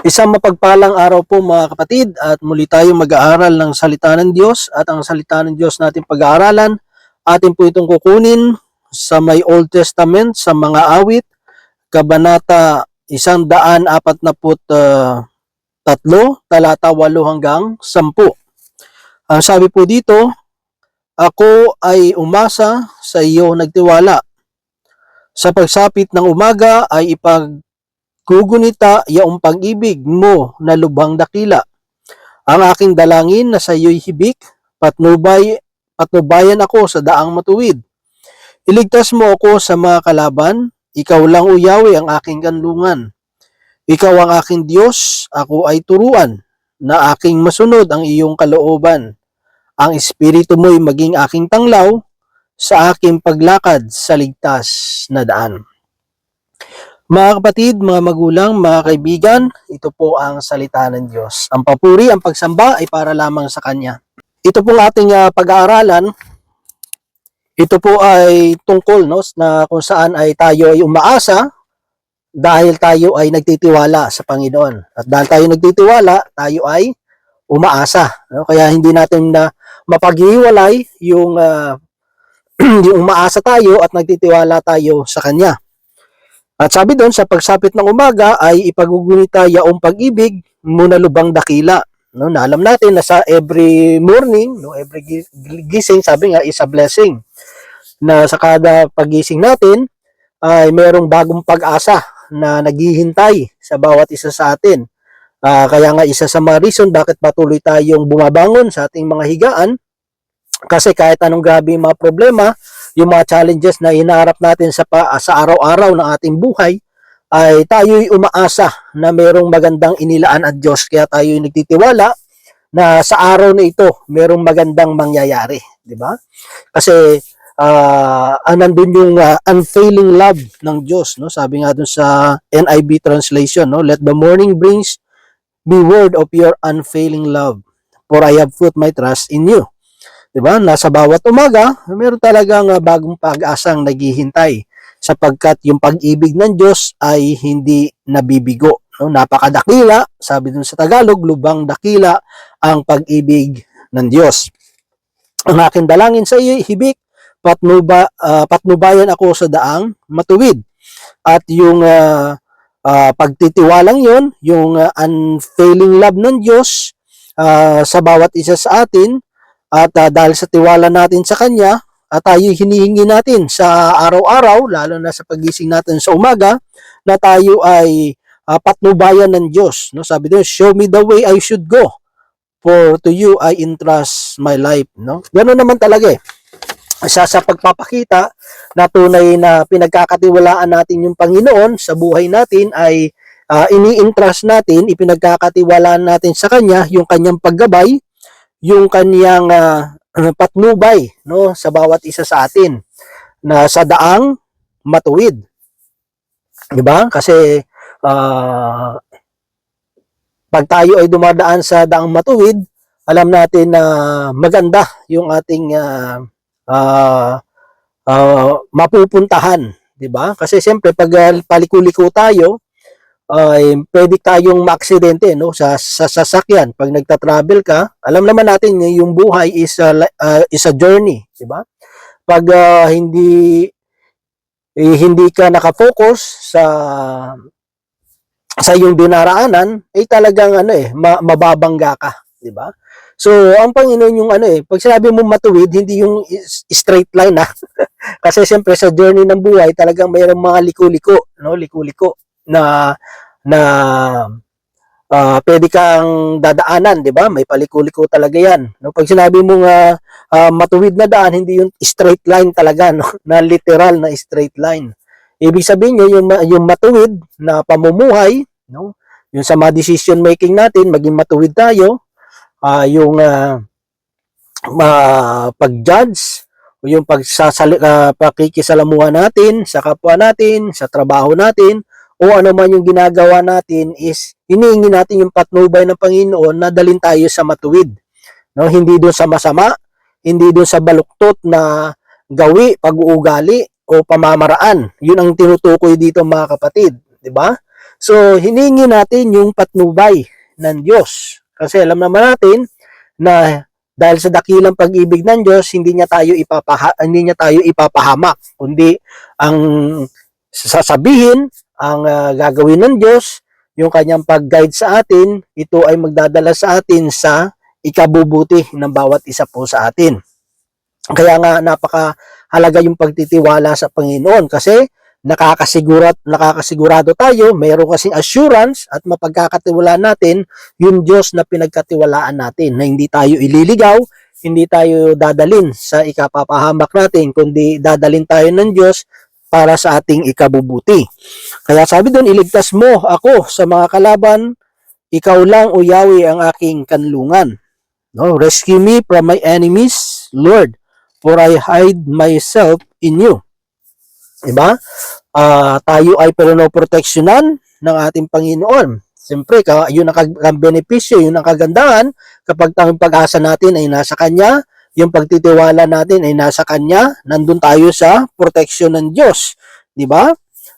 Isang mapagpalang araw po mga kapatid at muli tayong mag-aaral ng salita ng Diyos at ang salita ng Diyos natin pag-aaralan atin po itong kukunin sa may Old Testament sa mga awit kabanata isang daan apat na put uh, tatlo talata walo hanggang sampu. Ang sabi po dito, ako ay umasa sa iyo nagtiwala. Sa pagsapit ng umaga ay ipag gugunita yaong pag-ibig mo na lubhang dakila. Ang aking dalangin na sa iyo'y hibik, patnubay, patnubayan ako sa daang matuwid. Iligtas mo ako sa mga kalaban, ikaw lang Yahweh ang aking kanlungan. Ikaw ang aking Diyos, ako ay turuan, na aking masunod ang iyong kalooban. Ang espiritu mo'y maging aking tanglaw sa aking paglakad sa ligtas na daan. Mga kapatid, mga magulang, mga kaibigan, ito po ang salita ng Diyos. Ang papuri, ang pagsamba ay para lamang sa Kanya. Ito pong ating ah, pag-aaralan, ito po ay tungkol no, na kung saan ay tayo ay umaasa dahil tayo ay nagtitiwala sa Panginoon. At dahil tayo nagtitiwala, tayo ay umaasa. No? Kaya hindi natin na mapaghiwalay yung, ah, yung umaasa tayo at nagtitiwala tayo sa Kanya. At sabi doon, sa pagsapit ng umaga ay ipagugunita yaong pag-ibig muna lubang dakila. No, alam natin na sa every morning, no, every gi- gising, sabi nga, is a blessing. Na sa kada pagising natin, ay merong bagong pag-asa na naghihintay sa bawat isa sa atin. Ah, kaya nga isa sa mga reason bakit patuloy tayong bumabangon sa ating mga higaan, kasi kahit anong grabe yung mga problema, yung mga challenges na hinaharap natin sa, sa araw-araw ng ating buhay, ay tayo'y umaasa na mayroong magandang inilaan at Diyos. Kaya tayo'y nagtitiwala na sa araw na ito, mayroong magandang mangyayari. Di ba? Kasi uh, nandun yung ah, unfailing love ng Diyos. No? Sabi nga dun sa NIV translation, no? let the morning brings be word of your unfailing love, for I have put my trust in you. 'Di ba? Nasa bawat umaga, meron talagang ah, bagong pag-asang naghihintay sapagkat yung pag-ibig ng Diyos ay hindi nabibigo. No? Napakadakila, sabi dun sa Tagalog, lubang dakila ang pag-ibig ng Diyos. Ang aking dalangin sa iyo, hibik, patnuba, ah, patnubayan ako sa daang matuwid. At yung ah, ah, pagtitiwalang yon, yung ah, unfailing love ng Diyos ah, sa bawat isa sa atin, at ah, dahil sa tiwala natin sa Kanya, at tayo hinihingi natin sa araw-araw, lalo na sa pagising natin sa umaga, na tayo ay ah, patnubayan ng Diyos. No? Sabi doon, show me the way I should go. For to you I entrust my life. No? Ganoon naman talaga eh. Sa, sa pagpapakita na tunay na pinagkakatiwalaan natin yung Panginoon sa buhay natin ay ah, ini-entrust natin, ipinagkakatiwalaan natin sa Kanya yung Kanyang paggabay, yung Kanyang ah, patnubay no sa bawat isa sa atin na sa daang matuwid. 'Di ba? Kasi ah, pag tayo ay dumadaan sa daang matuwid, alam natin na maganda yung ating ah, ah, ah, mapupuntahan, 'di ba? Kasi siyempre pag paliko-liko tayo, ay pwede tayong maaksidente no sa, sa sasakyan. Pag nagta-travel ka alam naman natin na yung buhay is a, li- ah, is a journey di ba? Pag ah, hindi eh, hindi ka nakafocus sa sa iyong dinaraanan ay talagang ano eh ma- mababangga ka di ba? So ang Panginoon yung ano eh pag sinabi mo matuwid hindi yung straight line ha kasi siyempre sa journey ng buhay talagang mayroong mga liko-liko no liko-liko na na ah, pwede kang dadaanan, 'di ba? May paliko-liko talaga 'yan. No, pag sinabi mo nga ah, matuwid na daan, hindi yung straight line talaga, no? Na literal na straight line. Ibig sabihin niya yung yung matuwid na pamumuhay, no? Yung sa mga decision making natin, maging matuwid tayo, ah, yung ah, ma- pag-judge o yung pagsasali, ah, pakikisalamuha natin sa kapwa natin, sa trabaho natin, o ano man yung ginagawa natin is hinihingi natin yung patnubay ng Panginoon na dalin tayo sa matuwid. No, hindi doon sa masama, hindi doon sa baluktot na gawi, pag-uugali o pamamaraan. Yun ang tinutukoy dito mga kapatid, 'di ba? So, hiningi natin yung patnubay ng Diyos. Kasi alam naman natin na dahil sa dakilang pag-ibig ng Diyos, hindi niya tayo ipapaha, hindi niya tayo ipapahamak, kundi ang sasabihin, ang ah, gagawin ng Diyos, yung kanyang pag-guide sa atin, ito ay magdadala sa atin sa ikabubuti ng bawat isa po sa atin. Kaya nga napakahalaga yung pagtitiwala sa Panginoon kasi nakakasigurat nakakasigurado tayo, mayroon kasing assurance at mapagkakatiwala natin yung Diyos na pinagkatiwalaan natin na hindi tayo ililigaw, hindi tayo dadalin sa ikapapahamak natin, kundi dadalin tayo ng Diyos para sa ating ikabubuti. Kaya sabi doon, iligtas mo ako sa mga kalaban, ikaw lang o Yahweh ang aking kanlungan. No, rescue me from my enemies, Lord, for I hide myself in you. Diba? Ah, tayo ay proteksyonan ng ating Panginoon. Siyempre, yun ang benepisyo, yun ang kagandahan kapag ang pag-asa natin ay nasa Kanya, yung pagtitiwala natin ay nasa Kanya, nandun tayo sa proteksyon ng Diyos. Di ba?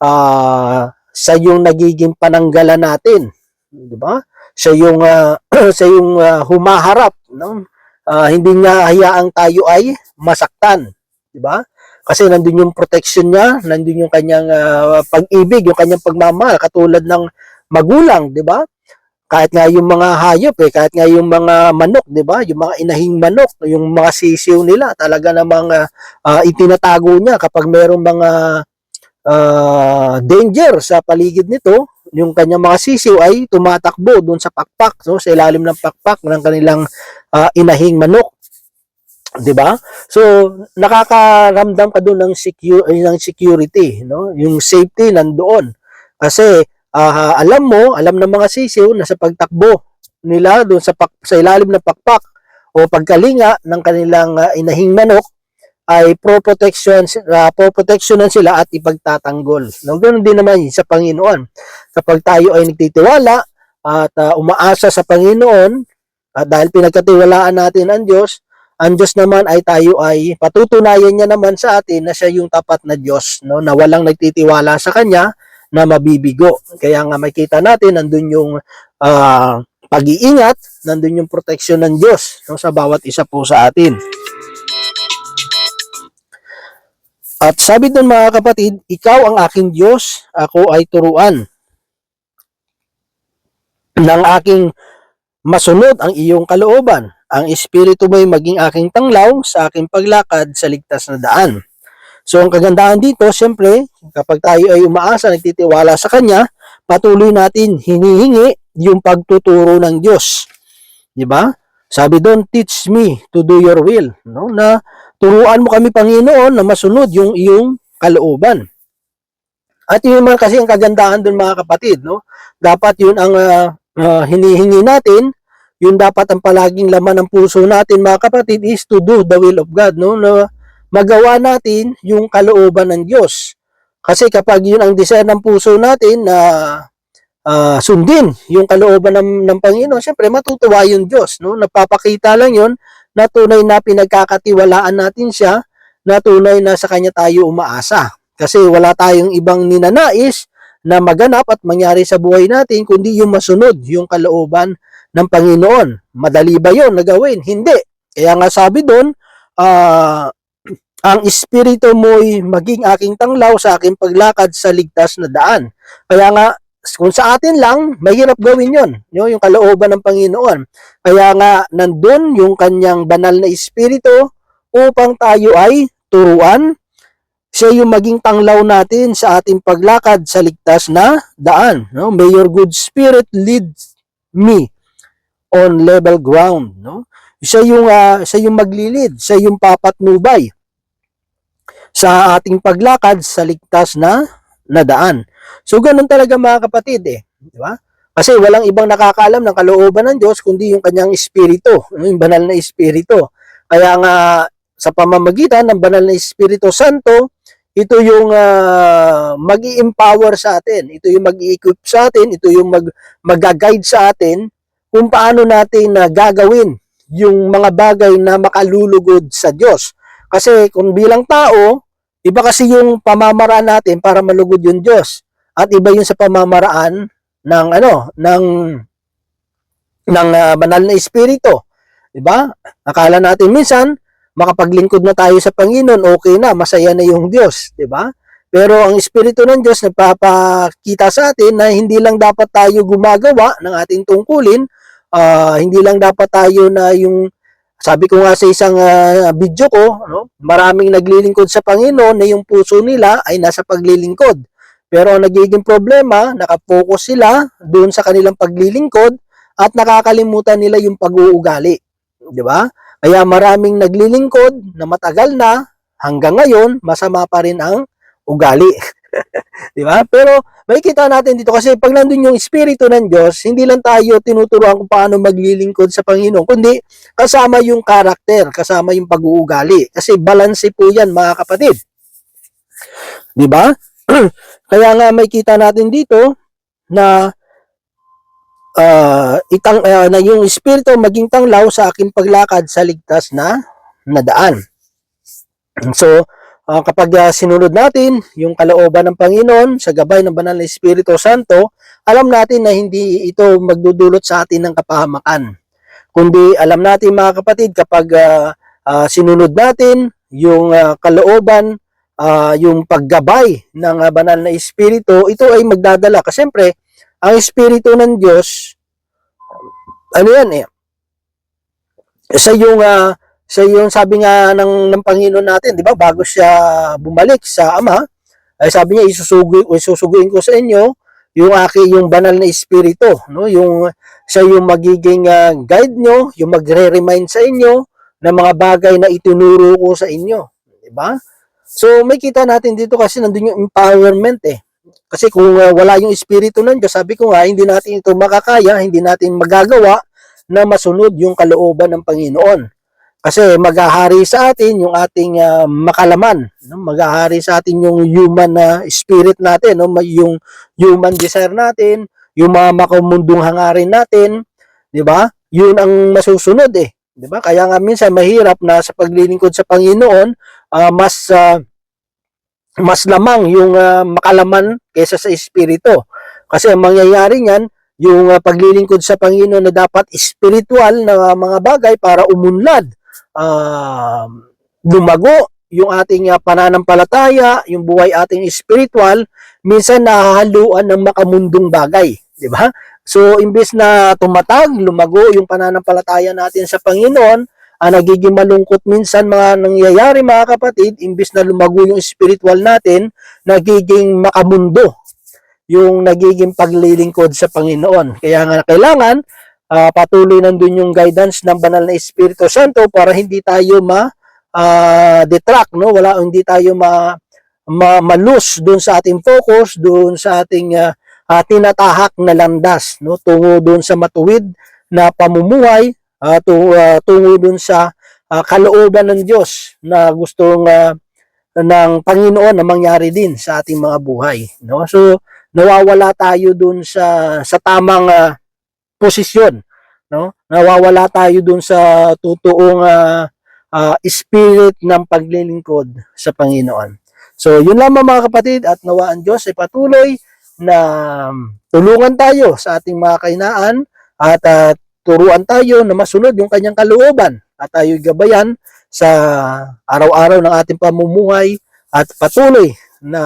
Ah, sa yung nagiging pananggalan natin. Di ba? Sa yung, ah, sa yung ah, humaharap. No? Ah, hindi niya hayaang tayo ay masaktan. Di ba? Kasi nandun yung protection niya, nandun yung kanyang ah, pag-ibig, yung kanyang pagmamahal, katulad ng magulang, di ba? Kahit nga yung mga hayop eh, kahit nga yung mga manok, di ba? Yung mga inahing manok, yung mga sisiw nila, talaga namang ah, itinatago niya kapag mayroong mga ah, danger sa paligid nito, yung kanyang mga sisiw ay tumatakbo doon sa pakpak, so sa ilalim ng pakpak ng kanilang ah, inahing manok. 'di ba? So nakakaramdam ka doon ng secure ng security, no? Yung safety nandoon. Kasi ah, alam mo, alam ng mga sisiw na sa pagtakbo nila doon sa pak, sa ilalim ng pakpak o pagkalinga ng kanilang ah, inahing manok ay pro protection uh, pro protectionan sila at ipagtatanggol. No, ganoon din naman sa Panginoon. Kapag tayo ay nagtitiwala at ah, umaasa sa Panginoon at dahil pinagkatiwalaan natin ang Diyos, ang Diyos naman ay tayo ay patutunayan niya naman sa atin na siya yung tapat na Diyos, no? na walang nagtitiwala sa Kanya na mabibigo. Kaya nga makita natin, nandun yung ah, pag-iingat, nandun yung proteksyon ng Diyos no? sa bawat isa po sa atin. At sabi doon mga kapatid, ikaw ang aking Diyos, ako ay turuan ng aking masunod ang iyong kalooban. Ang espiritu mo'y maging aking tanglaw sa aking paglakad sa ligtas na daan. So ang kagandahan dito, siyempre, kapag tayo ay umaasa, nagtitiwala sa Kanya, patuloy natin hinihingi yung pagtuturo ng Diyos. Di ba? Sabi doon, teach me to do your will. No? Na turuan mo kami, Panginoon, na masunod yung iyong kalooban. At yun naman kasi ang kagandahan doon mga kapatid, no? Dapat yun ang ah, ah, hinihingi natin, yun dapat ang palaging laman ng puso natin mga kapatid is to do the will of God, no? Na magawa natin yung kalooban ng Diyos. Kasi kapag yun ang desire ng puso natin na ah, sundin yung kalooban ng, ng Panginoon, syempre matutuwa yung Diyos, no? Napapakita lang yun na tunay na pinagkakatiwalaan natin siya, na tunay na sa Kanya tayo umaasa. Kasi wala tayong ibang ninanais na maganap at mangyari sa buhay natin, kundi yung masunod yung kalooban ng Panginoon. Madali ba yun na gawin? Hindi. Kaya nga sabi doon, ah, ang espiritu mo'y maging aking tanglaw sa aking paglakad sa ligtas na daan. Kaya nga, kung sa atin lang, mahirap gawin yon yung kalooban ng Panginoon. Kaya nga, nandun yung kanyang banal na espiritu upang tayo ay turuan, siya yung maging tanglaw natin sa ating paglakad sa ligtas na daan. No? May your good spirit lead me on level ground. No? Siya yung, ah, siya yung maglilid, siya yung papatnubay sa ating paglakad sa ligtas na nadaan. So ganun talaga mga kapatid eh, di ba? Kasi walang ibang nakakaalam ng kalooban ng Diyos kundi yung kanyang espiritu, yung banal na espiritu. Kaya nga sa pamamagitan ng banal na Espiritu Santo, ito yung uh, mag empower sa atin, ito yung mag-equip sa atin, ito yung mag mag-guide sa atin kung paano natin na gagawin yung mga bagay na makalulugod sa Diyos. Kasi kung bilang tao, iba kasi yung pamamaraan natin para malugod yung Diyos. at iba yun sa pamamaraan ng ano, ng ng ah, banal na espiritu. 'Di ba? Akala natin minsan makapaglingkod na tayo sa Panginoon, okay na, masaya na yung Diyos, 'di ba? Pero ang espiritu ng Diyos nagpapakita sa atin na hindi lang dapat tayo gumagawa ng ating tungkulin, ah, hindi lang dapat tayo na yung sabi ko nga sa isang ah, video ko, no, maraming naglilingkod sa Panginoon na yung puso nila ay nasa paglilingkod. Pero ang nagiging problema, nakapokus sila doon sa kanilang paglilingkod at nakakalimutan nila yung pag-uugali. Di ba? Kaya maraming naglilingkod na matagal na hanggang ngayon masama pa rin ang ugali. Di ba? Pero makikita natin dito kasi pag nandun yung espiritu ng Diyos, hindi lang tayo tinuturuan kung paano maglilingkod sa Panginoon, kundi kasama yung karakter, kasama yung pag-uugali. Kasi balanse po yan mga kapatid. Di ba? Kaya nga may kita natin dito na ah, itang ah, na yung espiritu maging tanglaw sa aking paglakad sa ligtas na nadaan. So, ah, kapag ah, sinunod natin yung kalooban ng Panginoon sa gabay ng banal na Espiritu Santo, alam natin na hindi ito magdudulot sa atin ng kapahamakan. Kundi alam natin mga kapatid kapag ah, ah, sinunod natin yung ah, kalooban, ah, yung paggabay ng ah, banal na Espiritu, ito ay magdadala. Kasi siyempre, ang Espiritu ng Diyos, ano yan eh, sa yung ah, sa yung sabi nga ng, ng Panginoon natin, di ba, bago siya bumalik sa Ama, ay sabi niya, isusugi, isusuguin ko sa inyo yung aki yung banal na espiritu, no? Yung siya yung magiging ah, guide nyo, yung magre-remind sa inyo ng mga bagay na itinuro ko sa inyo, di ba? So, may kita natin dito kasi nandun yung empowerment eh. Kasi kung ah, wala yung espiritu Diyos, sabi ko nga, hindi natin ito makakaya, hindi natin magagawa na masunod yung kalooban ng Panginoon. Kasi maghahari sa atin yung ating ah, makalaman, no? maghahari sa atin yung human na spirit natin, no? Yung human desire natin, yung mga makamundong hangarin natin, 'di ba? Yun ang masusunod eh, 'di ba? Kaya nga minsan mahirap na sa paglilingkod sa Panginoon, ah, mas ah, mas lamang yung ah, makalaman kaysa sa espiritu. Kasi ang mangyayari niyan, yung ah, paglilingkod sa Panginoon na dapat spiritual na mga bagay para umunlad, ah, lumago yung ating ah, pananampalataya, yung buhay ating spiritual, minsan nahahaluan ng makamundong bagay, di ba? So, imbes na tumatag, lumago yung pananampalataya natin sa Panginoon, ang nagiging malungkot minsan mga nangyayari mga kapatid, imbes na lumago yung spiritual natin, nagiging makamundo yung nagiging paglilingkod sa Panginoon. Kaya nga kailangan ah, patuloy nandun yung guidance ng banal na Espiritu Santo para hindi tayo ma ah, detract, no? Wala hindi tayo ma, ma malus doon sa ating focus, doon sa ating ah, ah, tinatahak na landas, no? Tungo doon sa matuwid na pamumuhay, ah, tungo, ah, tungo doon sa ah, kalooban ng Diyos na gustong ah, ng Panginoon na mangyari din sa ating mga buhay, no? So nawawala tayo doon sa sa tamang ah, posisyon, no? Nawawala tayo doon sa totoong ah, ah, spirit ng paglilingkod sa Panginoon. So, yun lamang mga kapatid at nawa ang Diyos ay patuloy na tulungan tayo sa ating mga kainaan at ah, turuan tayo na masunod yung kanyang kalooban at tayo gabayan sa araw-araw ng ating pamumuhay at patuloy na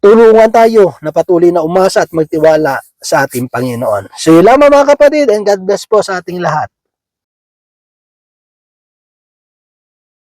tulungan tayo na patuloy na umasa at magtiwala sa ating Panginoon. So yun lamang mga kapatid and God bless po sa ating lahat.